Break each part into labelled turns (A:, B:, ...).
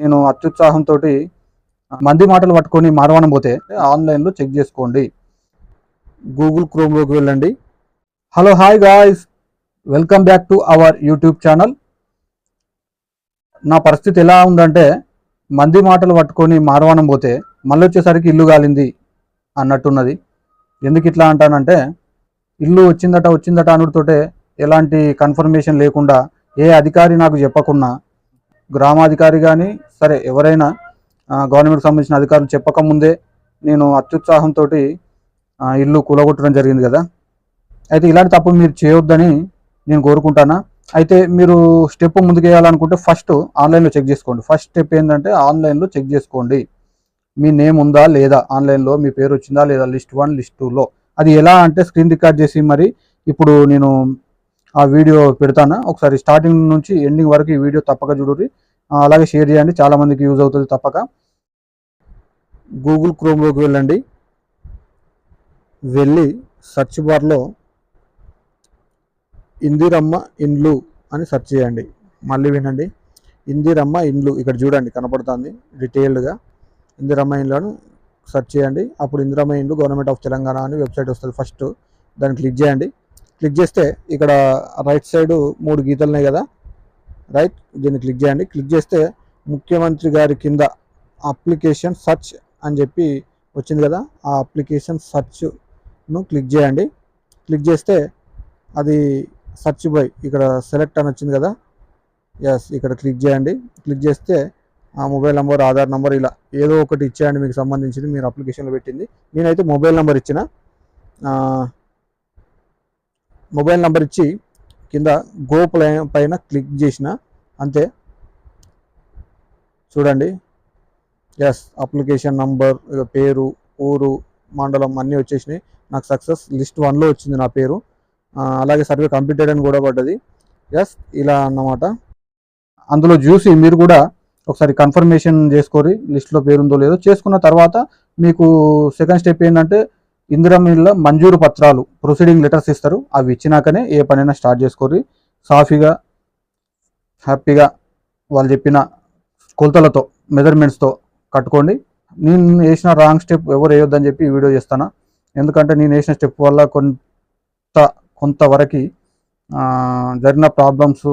A: నేను అత్యుత్సాహంతో మంది మాటలు పట్టుకొని మారవానం పోతే ఆన్లైన్లో చెక్ చేసుకోండి. గూగుల్ క్రోమ్లోకి వెళ్ళండి. Hello hi guys. Welcome back to our YouTube channel. నా పరిస్థితి ఎలా ఉందంటే మంది మాటలు పట్టుకొని మారవానం పోతే మళ్ళీ వచ్చేసరికి ఇల్లు కాలింది అన్నట్టున్నది. ఎందుకు ఇట్లా అంటానంటే ఇల్లు వచ్చిందట వచ్చిందట అనుడితోటే ఎలాంటి కన్ఫర్మేషన్ లేకుండా ఏ అధికారి నాకు చెప్పకుండా గ్రామాధికారి కానీ సరే ఎవరైనా గవర్నమెంట్కి సంబంధించిన అధికారులు చెప్పకముందే నేను అత్యుత్సాహంతో ఇల్లు కూలగొట్టడం జరిగింది కదా. అయితే ఇలాంటి తప్పు మీరు చేయొద్దని నేను కోరుకుంటానా? అయితే మీరు స్టెప్ ముందుకేయాలనుకుంటే ఫస్ట్ ఆన్లైన్లో చెక్ చేసుకోండి. ఫస్ట్ స్టెప్ ఏంటంటే ఆన్లైన్లో చెక్ చేసుకోండి. మీ నేమ్ ఉందా లేదా? ఆన్లైన్లో మీ పేరు వచ్చిందా లేదా? లిస్ట్ వన్ లిస్ట్ టూలో. అది ఎలా అంటే స్క్రీన్ రికార్డ్ చేసి మరి ఇప్పుడు నేను ఆ వీడియో పెడతాను? ఒకసారి స్టార్టింగ్ నుంచి ఎండింగ్ వరకు ఈ వీడియో తప్పక చూడుర్రి. అలాగే షేర్ చేయండి. చాలామందికి యూజ్ అవుతుంది తప్పక. గూగుల్ క్రోమ్లోకి వెళ్ళండి. వెళ్ళి సెర్చ్ బార్లో ఇందిరమ్మ ఇండ్లు అని సెర్చ్ చేయండి. మళ్ళీ వినండి. ఇందిరమ్మ ఇండ్లు ఇక్కడ చూడండి కనపడుతుంది డీటెయిల్డ్గా. ఇందిరమ్మ ఇండ్లను సెర్చ్ చేయండి. అప్పుడు ఇందిరమ్మ ఇండ్లు గవర్నమెంట్ ఆఫ్ తెలంగాణ అని వెబ్సైట్ వస్తుంది ఫస్ట్. దాన్ని క్లిక్ చేయండి. క్లిక్ చేస్తే ఇక్కడ రైట్ సైడ్ మూడు గీతలు ఉన్నాయి కదా. రైట్? దీన్ని క్లిక్ చేయండి. క్లిక్ చేస్తే ముఖ్యమంత్రి గారి కింద అప్లికేషన్ సర్చ్ అని చెప్పి వచ్చింది కదా ఆ అప్లికేషన్ సర్చ్ను క్లిక్ చేయండి. క్లిక్ చేస్తే అది సర్చ్ బై ఇక్కడ సెలెక్ట్ అని వచ్చింది కదా ఎస్ ఇక్కడ క్లిక్ చేయండి. క్లిక్ చేస్తే ఆ మొబైల్ నెంబర్ ఆధార్ నెంబర్ ఇలా ఏదో ఒకటి ఇచ్చేయండి మీకు సంబంధించింది మీరు అప్లికేషన్లో పెట్టింది. నేనైతే మొబైల్ నెంబర్ ఇచ్చిన. మొబైల్ నెంబర్ ఇచ్చి కింద గో పైన క్లిక్ చేసిన అంతే. చూడండి. ఎస్ అప్లికేషన్ నంబర్ పేరు ఊరు మండలం అన్నీ వచ్చేసినాయి. నాకు సక్సెస్ లిస్ట్ వన్లో వచ్చింది నా పేరు. అలాగే సర్వే కంప్లీటెడ్ అని కూడా పడ్డది. ఎస్ ఇలా అన్నమాట. అందులో చూసి మీరు కూడా ఒకసారి కన్ఫర్మేషన్ చేసుకోరి లిస్ట్లో పేరుందో లేదో. చేసుకున్న తర్వాత మీకు సెకండ్ స్టెప్ ఏంటంటే ఇందిరమిల్ల మంజూరు పత్రాలు ప్రొసీడింగ్ లెటర్స్ ఇస్తారు. అవి ఇచ్చినాకనే ఏ పనైనా స్టార్ట్ చేసుకోరి సాఫీగా హ్యాపీగా వాళ్ళు చెప్పిన కొలతలతో మెజర్మెంట్స్తో కట్టుకోండి. నేను వేసిన రాంగ్ స్టెప్ ఎవరు వేయొద్దని చెప్పి వీడియో చేస్తాను. ఎందుకంటే నేను వేసిన స్టెప్ వల్ల కొంత కొంతవరకు జరిగిన ప్రాబ్లమ్స్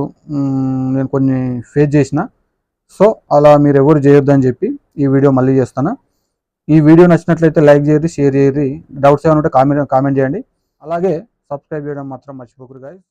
A: నేను కొన్ని ఫేస్ చేసిన. సో అలా మీరు ఎవరు చేయొద్దని చెప్పి ఈ వీడియో మళ్ళీ చేస్తాను. ఈ వీడియో నచ్చినట్లయితే లైక్ చేయరు షేర్ చేయరు డౌట్స్ ఏమైనా ఉంటే కామెంట్ కామెంట్ చేయండి. అలాగే సబ్స్క్రైబ్ చేయడం మాత్రం మర్చిపోకరు గాయస్